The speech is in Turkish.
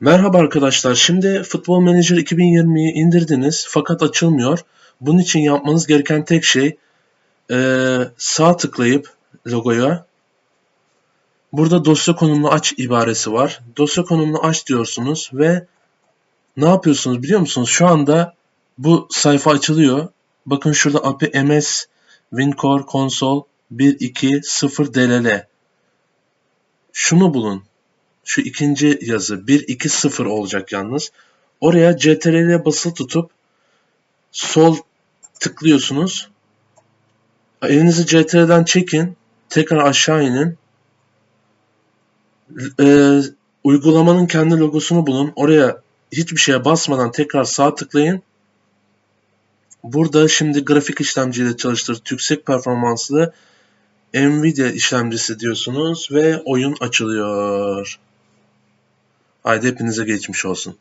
Merhaba arkadaşlar. Şimdi Football Manager 2020'yi indirdiniz fakat açılmıyor. Bunun için yapmanız gereken tek şey eee, sağ tıklayıp logoya burada dosya konumunu aç ibaresi var. Dosya konumunu aç diyorsunuz ve ne yapıyorsunuz biliyor musunuz? Şu anda bu sayfa açılıyor. Bakın şurada API MS WinCore Console 1.2.0 DLL. Şunu bulun. Şu ikinci yazı 1-2-0 olacak yalnız. Oraya CTRL'ye basılı tutup sol tıklıyorsunuz. Elinizi CTRL'den çekin. Tekrar aşağı inin. Ee, uygulamanın kendi logosunu bulun. Oraya hiçbir şeye basmadan tekrar sağ tıklayın. Burada şimdi grafik işlemciyle çalıştır. Yüksek performanslı Nvidia işlemcisi diyorsunuz ve oyun açılıyor. Haydi hepinize geçmiş olsun.